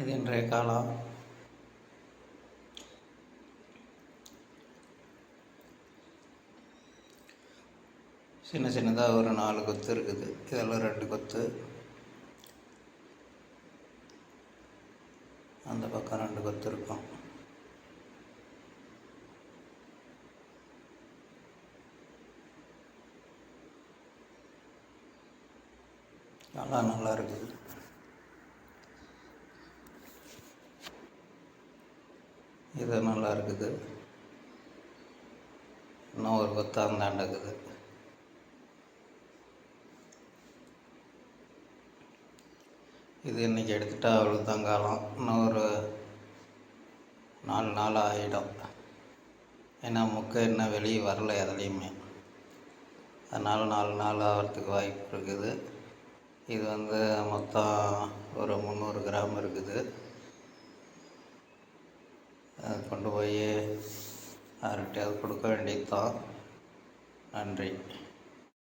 இது இன்றைய காலம் சின்ன சின்னதாக ஒரு நாலு கொத்து இருக்குது. இதெல்லாம் ரெண்டு கொத்து. அந்த பக்கம் ரெண்டு கொத்து இருக்கும். நல்லா நல்லா இருக்குது. இது நல்லா இருக்குது. இன்னும் ஒரு கொத்து இது இன்றைக்கி எடுத்துட்டா அவ்வளோதான் காலம். இன்னும் ஒரு நாலு நாள் ஆகிடும் ஏன்னா முக்கை இன்னும் வெளியே வரல எதுலேயுமே. அதனால் நாலு நாள் ஆகிறதுக்கு வாய்ப்பு இருக்குது. இது வந்து மொத்தம் ஒரு முந்நூறு கிராம் இருக்குது. அது கொண்டு போய் யார்கிட்டயாவது கொடுக்க வேண்டியது தான் நன்றி.